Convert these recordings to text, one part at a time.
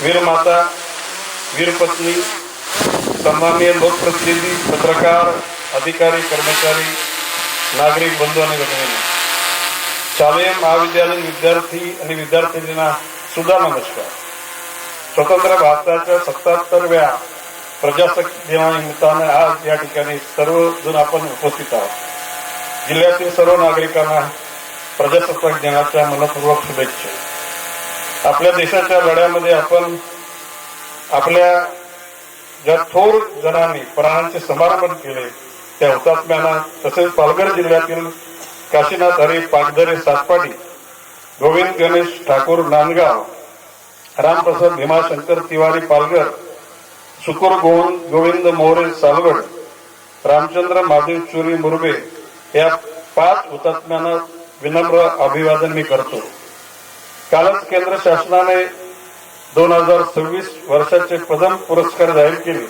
वीरमाता वीरपत्नी सन्माननीय लोकप्रतिनिधी पत्रकार अधिकारी कर्मचारी नागरिक बंधू आणि भगिनी शालेय महाविद्यालयीन विद्यार्थी आणि विद्यार्थिनींना सुद्धा नमस्कार. स्वतंत्र भारताच्या सत्याहत्तरव्या प्रजासत्ताक दिनानिमित्तानं आज या ठिकाणी सर्वजण आपण उपस्थित आहोत. जिल्ह्यातील सर्व नागरिकांना प्रजासत्ताक दिनाच्या मनपूर्वक शुभेच्छा. आपल्या देशाच्या लढ्यामध्ये आपण आपल्या ज्या थोर जणांनी प्राणांचे समर्पण केले त्या हुतात्म्यांना तसेच पालघर जिल्ह्यातील काशीनाथ हरी पागधरे सातपाटी गोविंद गणेश ठाकूर नांदगाव रामप्रसाद भीमाशंकर तिवारी पालघर सुकुर गोविंद गोविंद मोरे सालगड रामचंद्र महादेव चुरी मुरबे या पाच हुतात्म्यांना विनम्र अभिवादन मी करतो. कालच केंद्र शासनाने दोन हजार सव्वीस वर्षाचे पदम पुरस्कार जाहीर केले.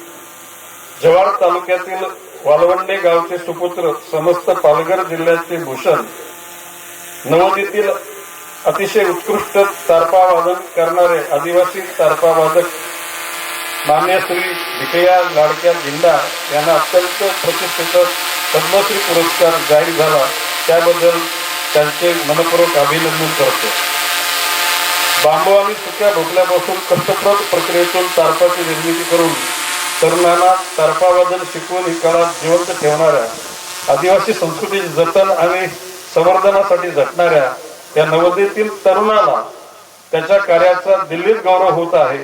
जव्हार तालुक्यातील वालवंडे गावचे सुपुत्र समस्त पालघर जिल्ह्याचे भूषण. नवोदीतील अतिशय उत्कृष्ट तारपा वादन करणारे आदिवासी तारपा वादक मान्य श्री भिकया लाडक्या जिंदा यांना अत्यंत प्रतिष्ठित पद्मश्री पुरस्कार जाहीर झाला. त्याबद्दल त्यांचे मनपूर्वक अभिनंदन करतो. बांबू आणि सुक्या ढोकल्यापासून कष्टप्रद प्रक्रियेतून तारपाची निर्मिती करून तरुणांना तारपावादन शिकवून ही कला जिवंत ठेवणाऱ्या आदिवासी संस्कृतीचे जतन आणि संवर्धनासाठी झटणाऱ्या या नवदेतील तरुणाला त्याच्या कार्याचा दिल्लीत गौरव होत आहे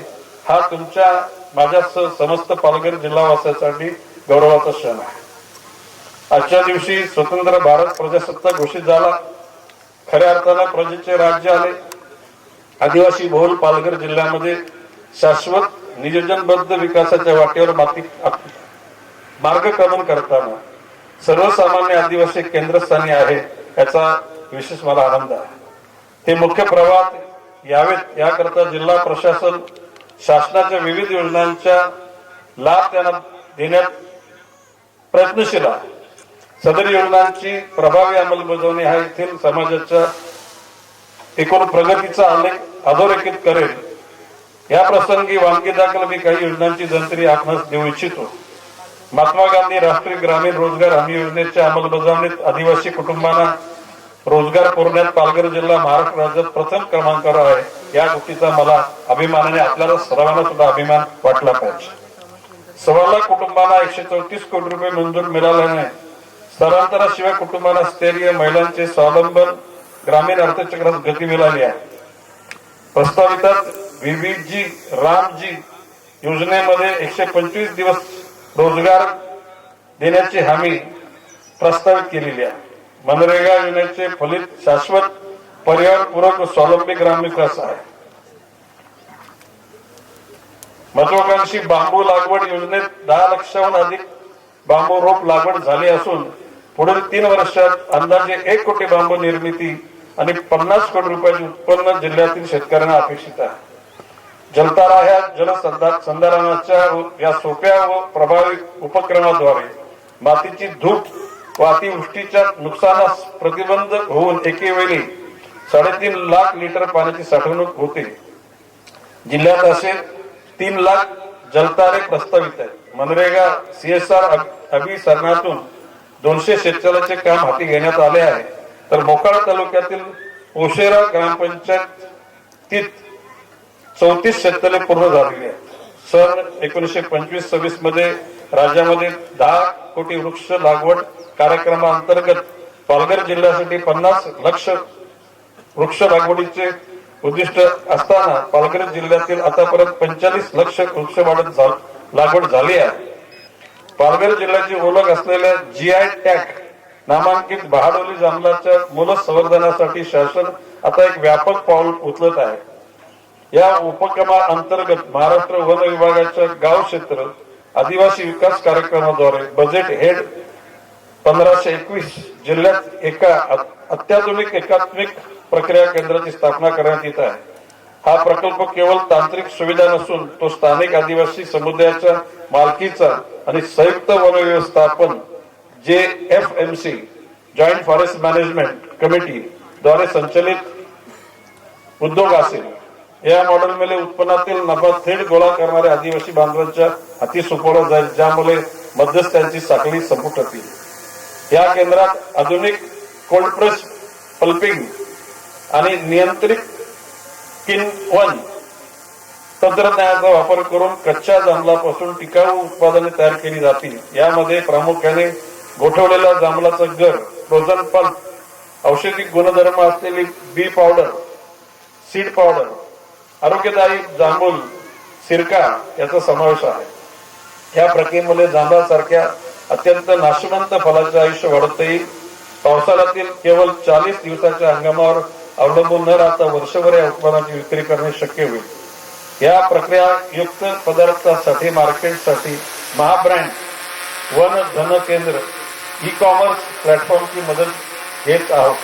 हा तुमच्या माझ्या समस्त पालघर जिल्हावासासाठी गौरवाचा क्षण आहे. आजच्या दिवशी स्वतंत्र भारत प्रजासत्ताक घोषित झाला. खऱ्या अर्थानं प्रजेचे राज्य आले. आदिवासी बहुल पालघर जिल्ह्यामध्ये शाश्वत नियोजनबद्ध विकासाच्या वाटेवर माती मार्गक्रमण करताना सर्वसामान्य आदिवासी केंद्रस्थानी आहे याचा विशेष मला आनंद आहे. ते मुख्य प्रवाहात यावेत. याकरता जिल्हा प्रशासन शासनाच्या विविध योजनांच्या लाभ त्यांना देण्यात प्रयत्नशील आहे. सदर योजनांची प्रभावी अंमलबजावणी हा येथील समाजाच्या एकूण प्रगतीचा आलेख अधोरेखित करेल. या प्रसंगी वानगी दाखल मी काही योजनांची जंत्री आपणास देऊ इच्छितो. महात्मा गांधी राष्ट्रीय ग्रामीण रोजगार हमी योजनेच्या अंमलबजावणीत आदिवासी कुटुंबांना रोजगार पुरवण्यात पालघर जिल्हा महाराष्ट्र राज्यात प्रथम क्रमांकावर आहे. या गोष्टीचा मला अभिमान आणि आपल्याला सर्वांना सुद्धा अभिमान वाटला पाहिजे. सव्वा लाख कुटुंबांना एकशे चौतीस कोटी रुपये मंजूर मिळाल्याने स्थलांतराशिवाय कुटुंबांना स्थैर्य महिलांचे स्वावलंबन ग्रामीण अर्थचक्रात गती मिळाली आहे. प्रस्तावितात विविधजी रामजी योजनेमध्ये एकशे पंचवीस दिवस रोजगार देण्याची हमी प्रस्तावित केलेली आहे. मनरेगा योजनेचे फलित शाश्वत पर्यावरणपूरक व स्वावलंबी ग्रामविकास आहे. महत्वाकांक्षी बांबू लागवड योजनेत दहा लक्षाहून अधिक बांबू रोप लागवड झाली असून पुढील तीन वर्षात अंदाजे एक कोटी बांबू निर्मिती आणि पन्नास कोटी रुपयाचे उत्पन्न जिल्ह्यातील शेतकऱ्यांना अपेक्षित आहे. जलतारा ह्या जलसंधारणाच्या या सोप्या व प्रभावी उपक्रमाद्वारे मातीची धूप व अतिवृष्टीच्या नुकसानास प्रतिबंध होऊन एकेवेळी साडेतीन लाख लिटर पाण्याची साठवणूक होते. जिल्ह्यात असे तीन लाख जलतारे प्रस्तावित आहेत. मनरेगा सीएसआर अभिसरणातून दोनशे शेतकऱ्याचे काम हाती घेण्यात आले आहे. तर मोकाळ तालुक्यातील उशेरा ग्रामपंचायत चौतीस शेततळे पूर्ण झालेली आहेत. सन एकोणीशे पंचवीस सव्वीसमध्ये राज्यामध्ये दहा कोटी वृक्ष लागवड कार्यक्रमाअंतर्गत पालघर जिल्ह्यासाठी पन्नास लक्ष वृक्ष लागवडीचे उद्दिष्ट असताना पालघर जिल्ह्यातील आतापर्यंत पंचेचाळीस लक्ष वृक्ष वाढत लागवड झाली आहे. पालघर जिल्ह्याची ओळख असलेल्या जी आय टॅग नामांकित बहाडोली जंगलाच्या मूल संवर्धनासाठी शासन आता एक व्यापक पाऊल उचलत आहे. या उपक्रमा अंतर्गत महाराष्ट्र वन विभागाच्या गाव क्षेत्र आदिवासी विकास कार्यक्रमाद्वारे बजेट हेड पंधराशे एकवीस जिल्ह्यात एका अत्याधुनिक एकात्मिक प्रक्रिया केंद्राची स्थापना करण्यात येत आहे. हा प्रकल्प केवळ तांत्रिक सुविधा नसून तो स्थानिक आदिवासी समुदायाच्या मालकीचा आणि संयुक्त वन व्यवस्थापन J F M C joint forest management committee द्वारे संचलित उद्योग असेल. या मॉडेल मध्ये उत्पन्नातील नफा थेट गोळा करणाऱ्या आदिवासी बांधवांच्या हाती सोपवला जाईल ज्यामुळे मध्यस्थांची साखळी संपुट येईल. या केंद्रात आधुनिक कोल्ड प्रेस पल्पिंग आणि नियंत्रित किनवन तंत्रज्ञानाचा वापर करून कच्च्या जांभळापासून टिकाऊ उत्पादने तयार केली जातील. यामध्ये प्रामुख्याने गोठवलेला जांभळाचं गर फ्रोझन पल्प औषधी गुणधर्म असलेली बी पावडर सीड पावडर आरोग्यदायी जांभूळ सिरका याचा समावेश आहे. या प्रक्रियेमुळे जांभळासारख्या अत्यंत नाशवंत फळाचे आयुष्य वाढत येईल पावसाळ्यातील केवळ चाळीस दिवसाच्या हंगामावर अवलंबून न राहता वर्षभर या उत्पादनाची विक्री करणे शक्य होईल. या प्रक्रिया युक्त पदार्थासाठी मार्केटसाठी महाब्रँड वन धन केंद्र ई कॉमर्स प्लॅटफॉर्मची मदत घेत आहोत.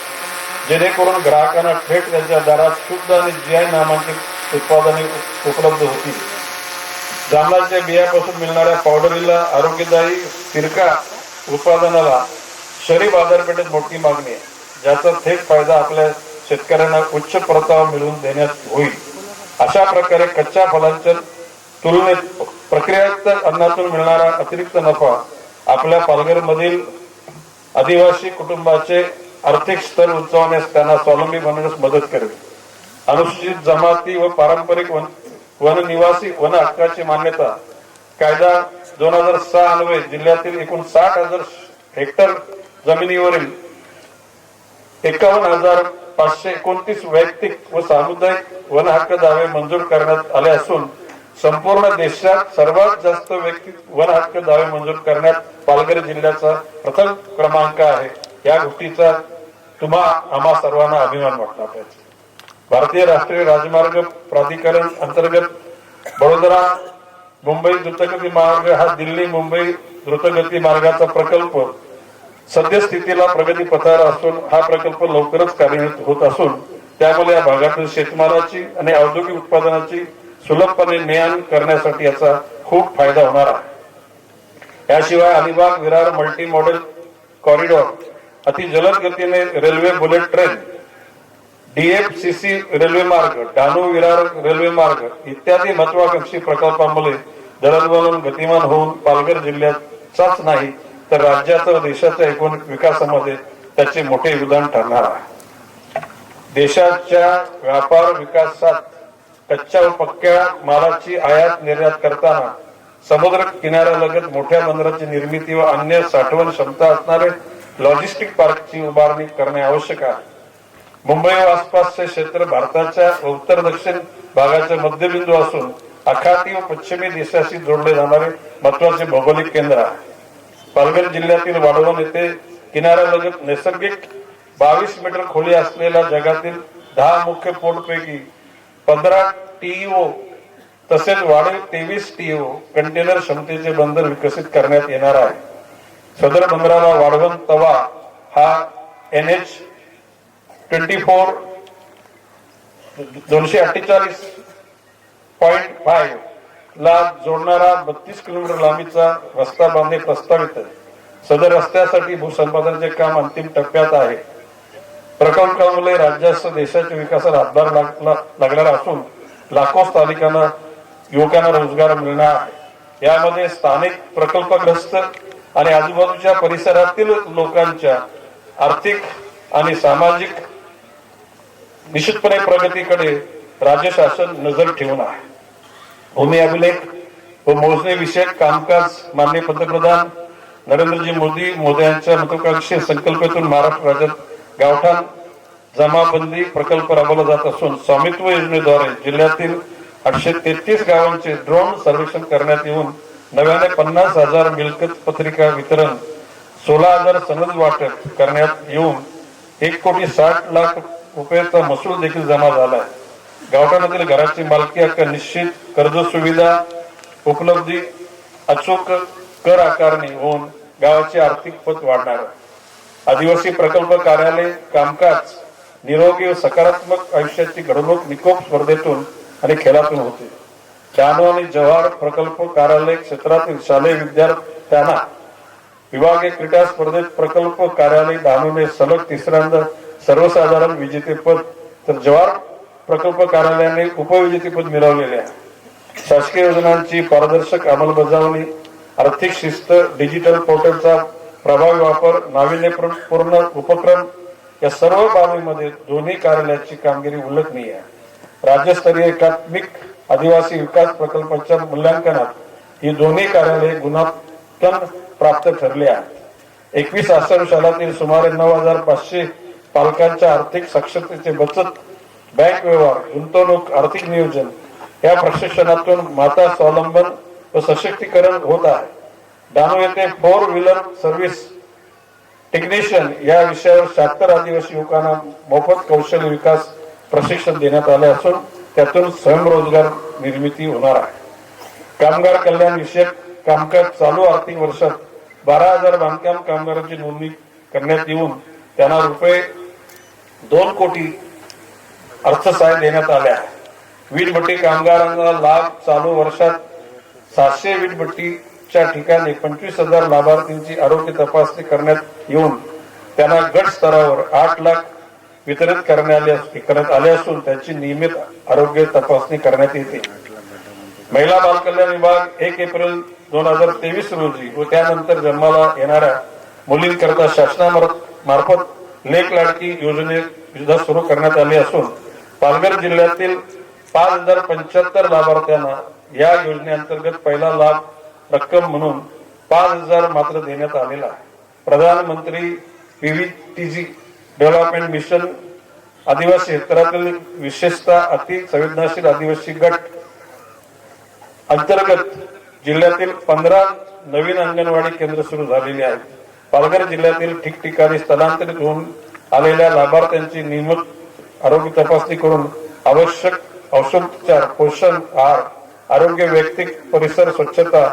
जेणेकरून ग्राहकांना थेट त्यांच्या दारात शुद्ध आणि जीआय नामांकित उत्पादने उपलब्ध होतील. जांभळाच्या बियापासून मिळणाऱ्या पावडरीला आरोग्यदायी तिरका उत्पादनाला शहरी बाजारपेठेत मोठी मागणी आहे. ज्याचा थेट फायदा आपल्या शेतकऱ्यांना उच्च परतावा मिळवून देण्यात होईल. अशा प्रकारे कच्च्या फलांच्या तुलनेत प्रक्रियायुक्त अन्नातून मिळणारा अतिरिक्त नफा आपल्या पालघरमधील आदिवासी कुटुंबाचे आर्थिक स्तर उंचावण्यास त्यांना स्वावलंबी बनवण्यास मदत करेल. अनुसूचित जमाती व पारंपरिक वन वननिवासी वन हक्काची मान्यता. कायदा दोन हजार सहा अन्वये जिल्ह्यातील एकूण साठ हजार हेक्टर जमिनीवरील एकावन्न हजार पाचशे एकोणतीस वैयक्तिक व सामुदायिक वन हक्क दावे मंजूर करण्यात आले असून संपूर्ण देशात सर्वात जास्त वैयक्तिक वन हक्क दावे मंजूर करण्यात पालघर जिल्ह्याचा प्रथम क्रमांक आहे. या गोष्टीचा तुम्हा आम्हा सर्वांना अभिमान वाटला पाहिजे. भारतीय राष्ट्रीय राजमार्ग प्राधिकरण अंतर्गत वडोदरा मुंबई द्रुतगती मार्ग हा दिल्ली मुंबई द्रुतगती मार्गाचा प्रकल्प सद्यस्थितीला प्रगती पथावर असून हा प्रकल्प लवकरच कार्यान्वित होत असून त्यामुळे या भागातील शेतमालाची आणि औद्योगिक उत्पादनाची सुलभपणे ने आण करण्यासाठी याचा खूप फायदा होणार आहे. याशिवाय Alibag Virar multi model corridor अति जलद गतीने railway bullet train DFCC railway मार्ग डहाणू विरार रेल्वे मार्ग इत्यादी महत्वाकांक्षी प्रकल्पांमुळे दळणवळण गतिमान होऊन पालघर जिल्ह्याचाच नाही तर राज्याचा देशाच्या एकूण विकासामध्ये त्याचे मोठे योगदान ठरणार आहे. देशाच्या व्यापार विकासात कच्च्या व पक्क्या मालाची आयात निर्यात करताना समुद्र किनाऱ्यालगत मोठ्या बंदराची निर्मिती व अन्य साठवण क्षमता असणारे लॉजिस्टिक पार्कची उभारणी करणे आवश्यक आहे. मुंबई व आसपासचे क्षेत्र भारताच्या उत्तर दक्षिण भागाचे मध्यबिंदू असून आखाती व पश्चिमी देशाशी जोडले जाणारे महत्त्वाचे भौगोलिक केंद्र आहे. पालघर जिल्ह्यातील वाढवण येथे किनाऱ्यालगत नैसर्गिक बावीस मीटर खोली असलेल्या जगातील दहा मुख्य पोर्टपैकी पंधरा टीईओ तसेच वाढीव तेवीस टीओ कंटेनर क्षमतेचे बंदर विकसित करण्यात येणार आहे. सदर बंदराला वाढवण तवा हा एन एच ट्वेंटी फोर दोनशे अठ्ठेचाळीस पॉईंट फाईव्ह ला जोडणारा बत्तीस किलोमीटर लांबीचा रस्ता बांधणे प्रस्तावित सदर रस्त्यासाठी भूसंपादनाचे काम अंतिम टप्प्यात आहे. प्रकल्पामुळे राज्यासह देशाच्या विकासाला हातभार लागला- लागणार असून लाखो स्थानिकांना युवकांना रोजगार मिळणार आहे. यामध्ये स्थानिक प्रकल्पग्रस्त आणि आजूबाजूच्या परिसरातील लोकांच्या आर्थिक आणि सामाजिक निश्चितपणे प्रगतीकडे राज्य शासन नजर ठेवून आहे. भूमी अभिलेख व मोजणी विषयक कामकाज माननीय पंतप्रधान नरेंद्रजी मोदी मोदी यांच्या महत्वाकांक्षी संकल्पातून महाराष्ट्र राज्यात गावठाण जमाबंदी प्रकल्प राबवला जात असून स्वामित्व योजनेद्वारे जिल्ह्यातील आठशे तेहतीस गावांचे ड्रोन सर्वेक्षण करण्यात येऊन नव्याने पन्नास हजार मिळकत पत्रिका वितरण सोळा हजार सनद वाटप करण्यात येऊन एक कोटी साठ लाख रुपयाचा महसूल देखील जमा झाला आहे. गावठाणातील घराची मालकी हक्क निश्चित कर्ज सुविधा उपलब्धी अचूक कर आकारणी होऊन गावाची आर्थिक पत वाढणार आहे. आदिवासी प्रकल्प कार्यालय कामकाज निरोगी व सकारात्मक आयुष्याची घडवणूक निकोप स्पर्धेतून आणि खेळातून होते. डहाणू आणि जव्हार प्रकल्प कार्यालय क्षेत्रातील शालेय विद्यार्थ्यांना विभागीय क्रीडा स्पर्धेत प्रकल्प कार्यालय डहाणूने सलग तिसऱ्यांदा सर्वसाधारण विजेतेपद. तर जव्हार प्रकल्प कार्यालयाने उपविजेतेपद मिळवलेले आहे. शासकीय योजनांची पारदर्शक अंमलबजावणी आर्थिक शिस्त डिजिटल पोर्टलचा प्रभावी वापर नाविन्यपूर्ण उपक्रम या सर्व बाबीमध्ये दोन्ही कार्यालयाची कामगिरी उल्लेखनीय आहे. राज्यस्तरीय एकात्मिक आदिवासी विकास प्रकल्पाच्या मूल्यांकनात ही दोन्ही कार्यालये गुणांकन प्राप्त ठरली आहेत. एकवीस आषाढ शाळातील सुमारे नऊ हजार पाचशे पालकांच्या आर्थिक सक्षमतेचे बचत बँक व्यवहार गुंतवणूक आर्थिक नियोजन या प्रशिक्षणातून माता स्वावलंबन व सशक्तीकरण होत आहे. डहाणू येथे फोर व्हीलर सर्व्हिस टेक्निशियन या विषयावर शहात्तर आदिवासी युवकांना मोफत कौशल्य विकास प्रशिक्षण देण्यात आले असून त्यातून स्वयंरोजगार निर्मिती होणार आहे. कामगार कल्याण विषयक कामकाज चालू आर्थिक वर्षात बारा हजार बांधकाम कामगारांची नोंदणी करण्यात येऊन त्यांना रुपये दोन कोटी अर्थसहाय्य देण्यात आले आहे. वीटभट्टी कामगारांना लाभ चालू वर्षात सातशे च्या ठिकाणी पंचवीस हजार लाभार्थींची आरोग्य तपासणी करण्यात येऊन त्यांना गट स्तरावर आठ लाख वितरित करण्यात आले असून त्यांची नियमित आरोग्य तपासणी करण्यात येते. महिला बालकल्याण विभाग एक एप्रिल दोन हजार तेवीस रोजी व त्यानंतर जन्माला येणाऱ्या मुलींकरता शासनामार्फत लेख लाडकी योजने सुद्धा सुरू करण्यात आली असून पालघर जिल्ह्यातील पाच हजार पंच्याहत्तर लाभार्थ्यांना या योजनेअंतर्गत पहिला लाभ रक्कम म्हणून पाच हजार मात्र देण्यात आलेला प्रधानमंत्री पीव्हीटीजी डेव्हलपमेंट मिशन आदिवासी क्षेत्रातील विशेषतः अति संवेदनशील आदिवासी गट अंतर्गत जिल्ह्यातील पंधरा नवीन अंगणवाडी केंद्र सुरू झालेली आहेत. पालघर जिल्ह्यातील ठिकठिकाणी स्थलांतरित होऊन आलेल्या लाभार्थ्यांची नियमित आरोग्य तपासणी करून आवश्यक औषधोपचार पोषण आहार आरोग्य वैयक्तिक परिसर स्वच्छता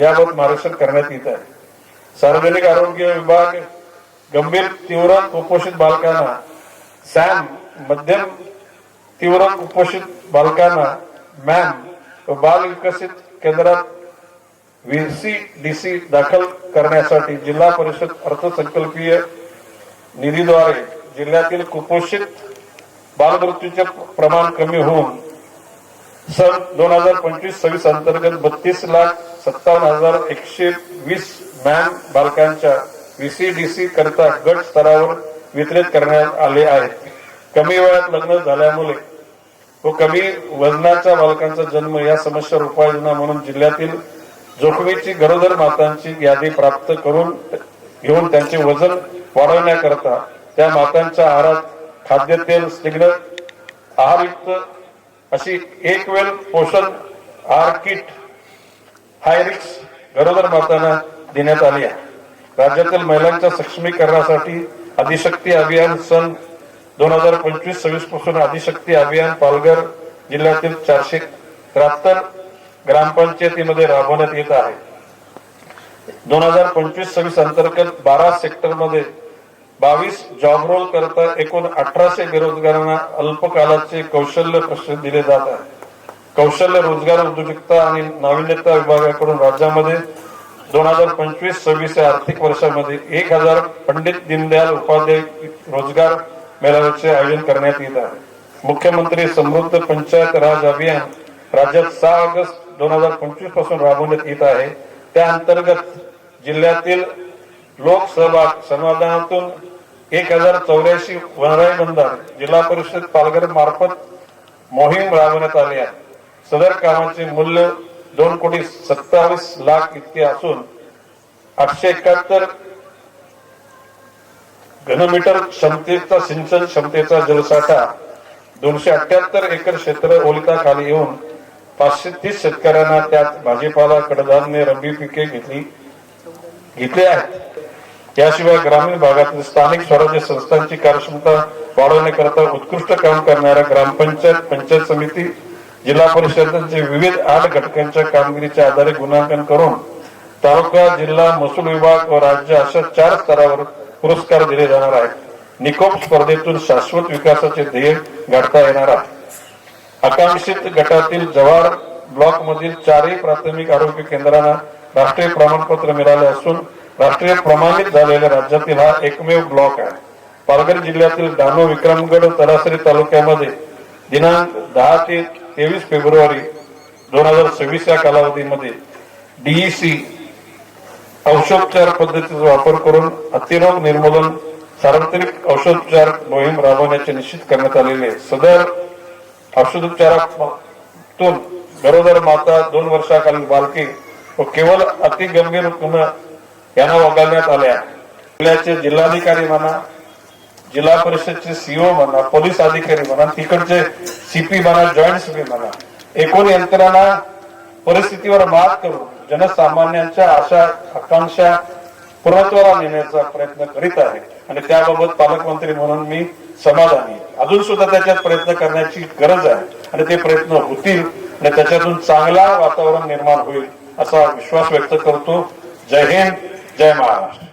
याबाबत मार्गदर्शन करण्यात येत आहे सार्वजनिक आरोग्य विभाग गंभीर तीव्र कुपोषित बालकांना सॅम मध्यम तीव्र कुपोषित बालकांना मॅम व बाल विकसित केंद्रात सी दाखल करण्यासाठी जिल्हा परिषद अर्थसंकल्पीय निधीद्वारे जिल्ह्यातील कुपोषित बालमृत्यूचे प्रमाण कमी होऊन सन दोन हजार पंचवीस सव्वीस अंतर्गत बत्तीस लाख सत्तावन्न हजार एकशे वीस मॅन बालकांच्या व्हीसीडीसी करता गट स्तरावर वितरित करण्यात आले आहेत कमी वयात लग्न झाल्यामुळे व कमी वजनाच्या बालकांचा जन्म या समस्यावर उपाययोजना म्हणून जिल्ह्यातील जोखमीची गरोदर मातांची यादी प्राप्त करून घेऊन त्यांचे वजन वाढवण्याकरता त्या मातांच्या आहारात खाद्यतेल स्निग्ध आहारयुक्त अशी एक वेळ पोषण आहार किट हायरिक्स गरोदर मातांना देण्यात आली आहे. राज्यातील महिलांच्या सक्षमीकरणासाठी आदिशक्ती अभियान सन दोन हजार पंचवीस सव्वीसपासून आदिशक्ती अभियान पालघर जिल्ह्यातील चारशे त्र्याहत्तर ग्रामपंचायतीमध्ये राबवण्यात येत आहे. दोन हजार पंचवीस सव्वीस अंतर्गत बारा सेक्टरमध्ये बावीस जॉब रोल करता एकूण अठराशे बेरोजगारांना अल्पकालाचे कौशल्य प्रशिक्षण दिले जात आहे. कौशल्य रोजगार उद्योजकता आणि नाविन्यता विभागाकडून राज्यामध्ये दोन हजार पंचवीस सव्वीस या आर्थिक वर्षामध्ये एक हजार पंडित दीनदयाल उपाध्याय रोजगार मेळाव्याचे आयोजन करण्यात येत आहे. मुख्यमंत्री समृद्ध पंचायत राज अभियान राज्यात सहा ऑगस्ट दोन हजार पंचवीसपासून राबवण्यात येत आहे. त्या अंतर्गत जिल्ह्यातील लोकसहभाग समाधानातून एक हजार चौऱ्याऐंशी वनराई बंधन जिल्हा परिषद पालघर मार्फत मोहीम राबवण्यात आली आहे. सदर कामाचे मूल्य दोन कोटी सत्तावीस लाख इतके असून आठशे एकाहत्तर घनमीटर क्षमतेचा सिंचन क्षमतेचा जलसाठा दोनशे अठ्याहत्तर एकर क्षेत्र ओलिताखाली येऊन पाचशे तीस शेतकऱ्यांना त्यात भाजीपाला कडधान्य रब्बी पिके घेतली घेतली आहेत. याशिवाय ग्रामीण भागातील स्थानिक स्वराज्य संस्थांची कार्यक्षमता वाढवण्याकरता उत्कृष्ट काम करणाऱ्या ग्रामपंचायत पंचायत समिती जिल्हा परिषदेचे विविध आठ घटकांच्या कामगिरीच्या आधारे गुणांकन करून तालुका जिल्हा महसूल विभाग व राज्य अशा चार स्तरावर पुरस्कार दिले जाणार आहेत. निकोप स्पर्धेतून शाश्वत विकासाचे ध्येय गाठता येणार आहे. आकांक्षित गटातील जव्हार ब्लॉक मधील चारही प्राथमिक आरोग्य केंद्रांना राष्ट्रीय प्रमाणपत्र मिळाले असून राष्ट्रीय प्रमाणित झालेल्या राज्यातील हा एकमेव ब्लॉक आहे. पालघर जिल्ह्यातील डहाणू विक्रमगड तरासरी तालुक्यामध्ये दिनांक दहा ते तेवीस फेब्रुवारी दोन हजार सव्वीस या कालावधीमध्ये डीईसी औषधोपचार पद्धतीचा वापर करून अतिरोग निर्मूलन सार्वत्रिक औषधोपचार मोहीम राबवण्याचे निश्चित करण्यात आलेले सदर औषधोपचारातून गरोदर माता दोन वर्षाखालील बालके व केवळ अति गंभीर रुग्ण यांना वगळण्यात आल्या जिल्ह्याचे जिल्हाधिकारी म्हणा जिल्हा परिषदचे सीओ म्हणा पोलीस अधिकारी म्हणा तिकडचे सीपी म्हणा जॉईंट सीपी म्हणा एकूण यंत्रणा परिस्थितीवर मात करून जनसामान्यांच्या आशा आकांक्षा पूर्णत्वाला नेण्याचा प्रयत्न करीत आहे. आणि त्याबाबत पालकमंत्री म्हणून मी समाधानी अजून सुद्धा त्याच्यात प्रयत्न करण्याची गरज आहे. आणि ते प्रयत्न होतील आणि त्याच्यातून चांगला वातावरण निर्माण होईल असा विश्वास व्यक्त करतो. जय हिंद जय महाराष्ट्र.